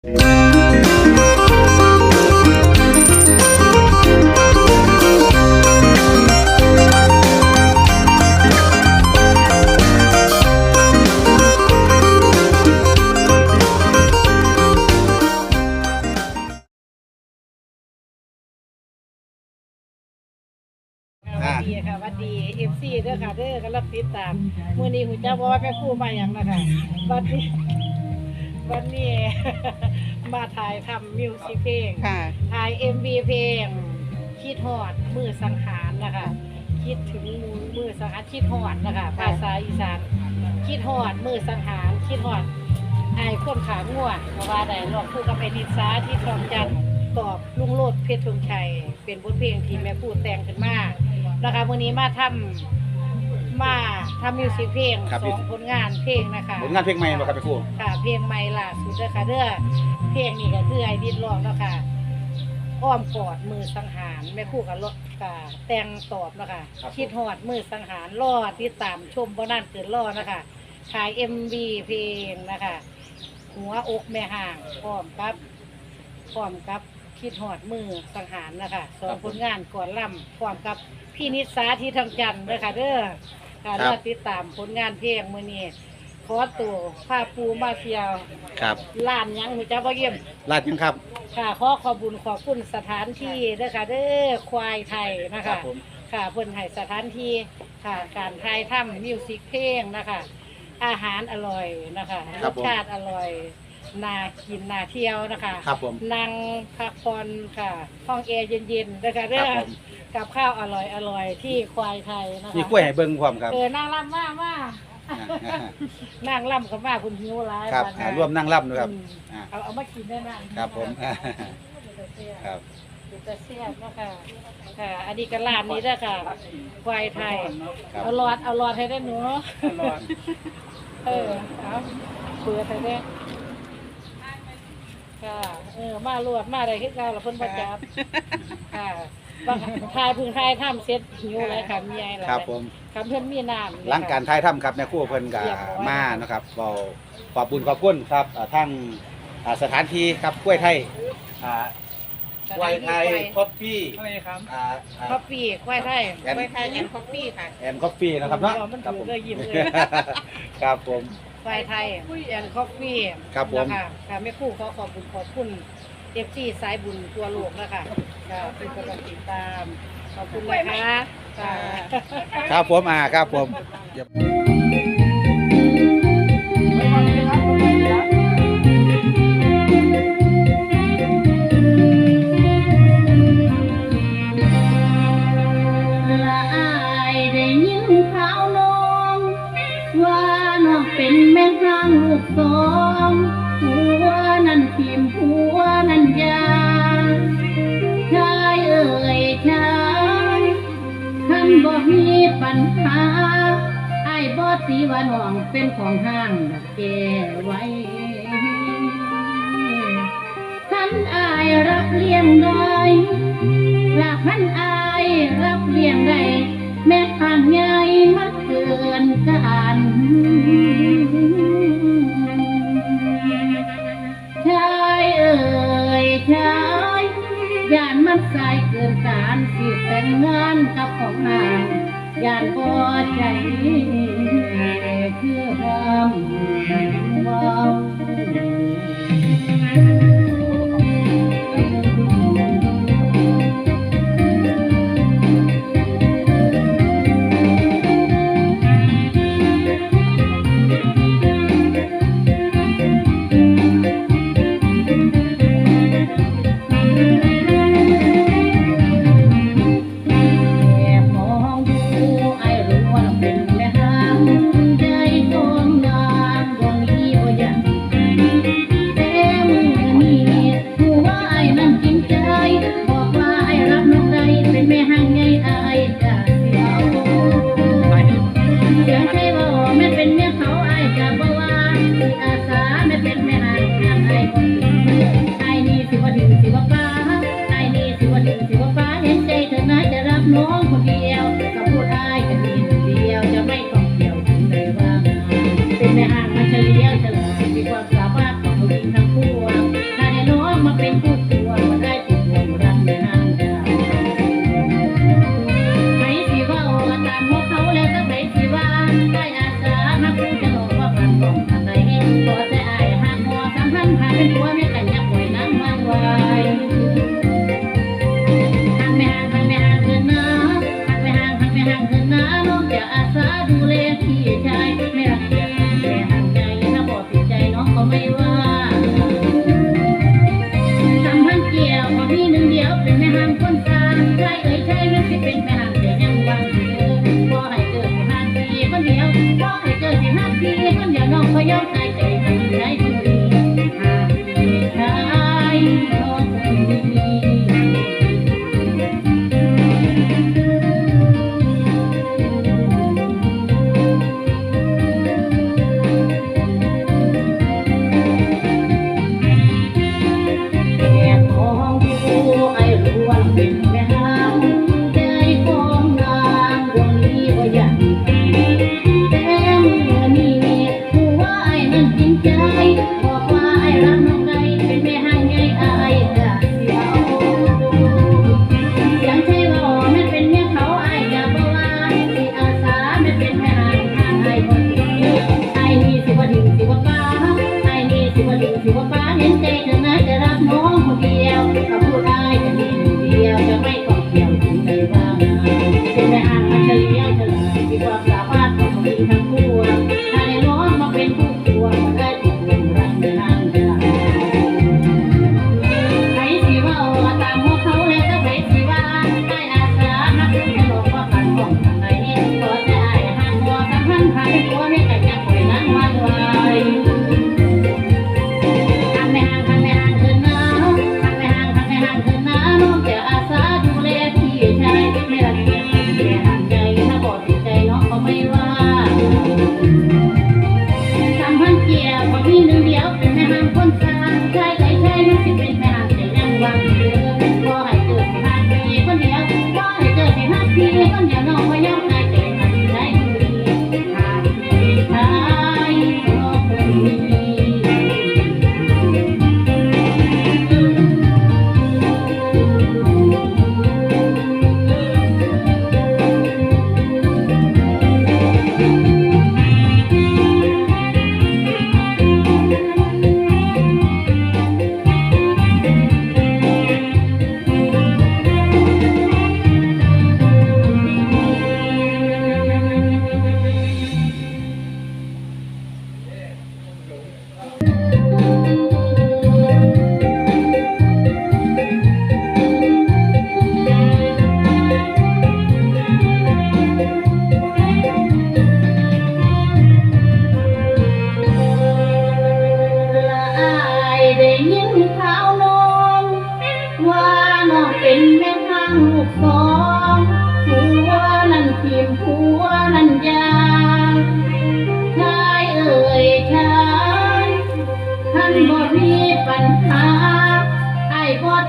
สวัสดีค่ะสวัสดีเอฟซีเด้อค่ะเด้อกำลังติดตาม มื้อนี้หูจักว่าแม่ครู่มาหยังนะคะวันนี้ วันนี้ มาถ่ายทำมิวสิกเพลง ค่ะ ถ่าย MV เพลง คิดฮอดมือสังหารนะคะ คิดถึงมือสังหารคิดฮอดนะคะ ภาษาอีสาน คิดฮอดมือสังหาร คิดฮอดไอ้คนขาง่วเพราะว่าได้ลองพูดกับไอ้นิสาที่ทองจันทร์ตอบลุงโลดเพชรธงชัย เป็นบทเพลงที่แม่พูดแต่งขึ้นมานะคะวันนี้มาทำ มาทำมิวสิกเพลงครับ สองผลงานเพลงนะคะผลงานเพลงใหม่บ่ครับพี่ครูค่ะเพลงใหม่ล่าสุดเด้อค่ะเด้อเพลงนี้ก็คือไอดิดร้องแล้วค่ะอ้อมกอดมือสังหารแม่ครู่กับรถกับแต่งตอบนะคะคิดฮอดมือสังหารรอติดตามชมบ่นั่นเกินรอนะคะถ่าย MV เพลงนะคะหัวอกแม่ห่างพร้อมกับพร้อมกับคิดฮอดมือสังหารนะคะสองผลงานก่อนล่ำพร้อมกับพี่นิสาที่ทำจันทร์เด้อค่ะเด้อ ค่ะรอติดตามผลงานเพลงมื้อนี้ขอตัวผ้าปูมาเที่ยวครับล้านหยังหูจ้าบ่เยี่ยม ลาดยังครับ ค่ะขอขอบุญขอบคุณสถานที่เด้อค่ะเด้อควายไทยนะครัคะบผม ค่ะเพิ่นให้สถานที่ค่ะ การถ่ายทำมิวสิกเพลงนะคะ อาหารอร่อยนะคะรสชาติอร่อยน่ากินน่าเที่ยวนะคะครับผม นั่งพักผ่อนค่ะ ห้องแอร์เย็นๆนะคะคเด้รัอบผม กับข้าวอร่อยอร่อยที่ควายไทยนะคะมีกล้วยให้เบิ่งพร้อมครับเออนั่งล่ำมามานั่งล่ำกับมาคุณหิวร้ายครับวันอ่านั้นร่วมนั่งรับด้วยครับอืมอ่าเอาเอามากินได้นั่งครับผมครับจะเสียบเนาะค่ะค่ะ อันนี้ก็ร้านนี้ด้วยค่ะ ควายไทยครับเอาหลอด เอาหลอดให้ได้หนูเออ เอาเปิดให้ได้ค่ะ เออ มาลวด มาอะไรขึ้นกันละเพิ่นประจับ ค่ะ บางทายเพึ่งทายถ้ำเซ็ตหิวอะไรค่ะมีอะไรครับผมคำเพิ่นมีน้ำ หลังการถ่ายทำครับแม่ครู่เพิ่นก็มานะครับก็ขอบคุณขอบคุณครับอ่าทั้งอ่าสถานที่ครับกล้วยไทยอ่ากล้วยไทยคอฟฟี่อะไรครับอ่าอ่า คอฟฟี่ควายไทยแอนไวไทยแอนด์คอฟฟี่ค่ะแอนคอฟฟี่นะครับเนาะมันครับถูผกมเลยยิ้มเลยครับผม ควายไทยแอนคอฟฟี่ครับผมนะคะค่ะแม่ครู่ขอขอบคุณขอบคุณ เอฟซีสายบุญตัวโลกนะคะค่ะเป็นกำลังติดตาม ขอบคุณนะคะค่ะ ครับผมอ่าครับผม มีปัญหา ไอ้บ่ตีว่าน้องเป็นของห้างน่ะแก้ไว้ท่านอายรับเลี้ยงได้หลักท่านอายรับเลี้ยงได้แม่ทางใหญ่มันเกินกันชายเอ่ยชายย่านมันสายเกินการสิแต่งงานกับของนาง ยานพอใจคือคำเว่าแ Mau?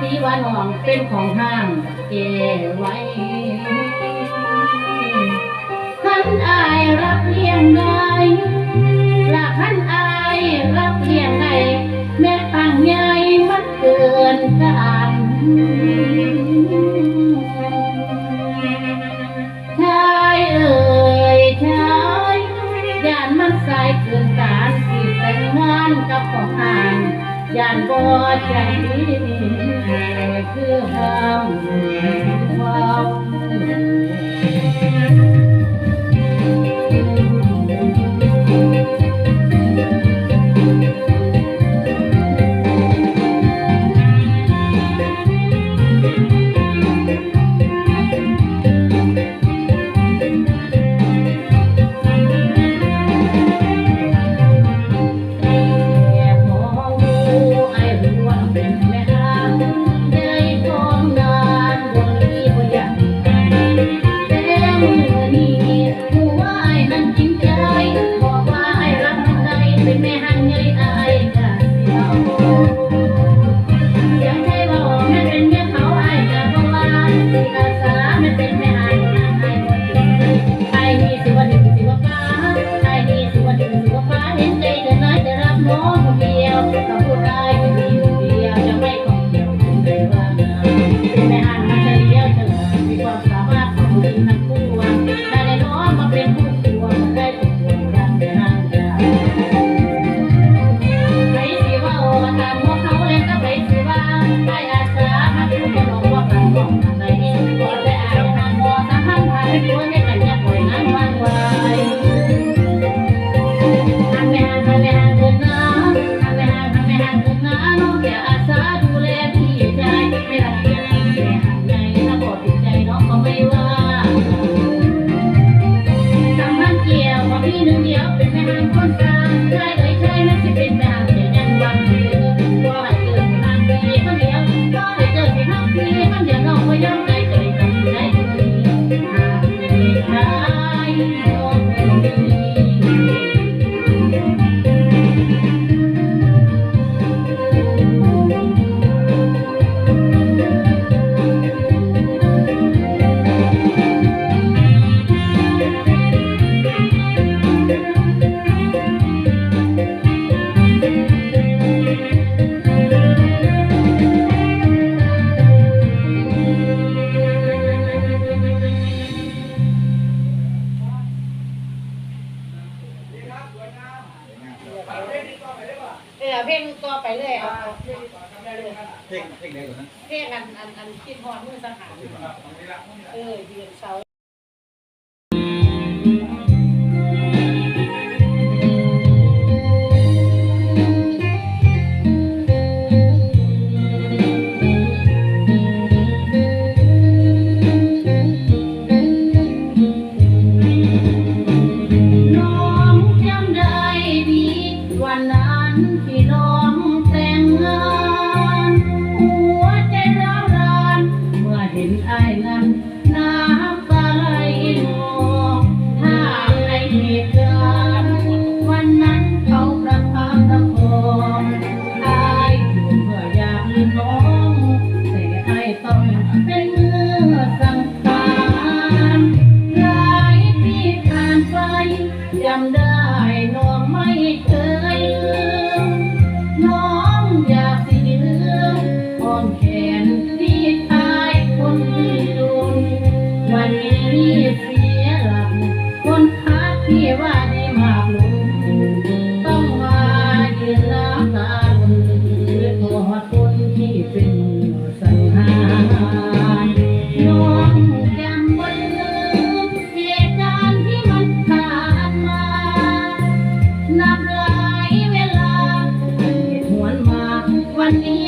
ตีว่าน้องเป็นของห้างเกไว้ขันอายรับเลี้ยงได้ละขันอายรับเลี้ยงได้แม่ปังใหญ่มันเกินกันชายเอ่ยชายยานมันสายเกินการสิแต่งงานกับของห้านยานบ่ใจดี the house. Amen. พอมือสัหารเออเดือนเสา 爱了 one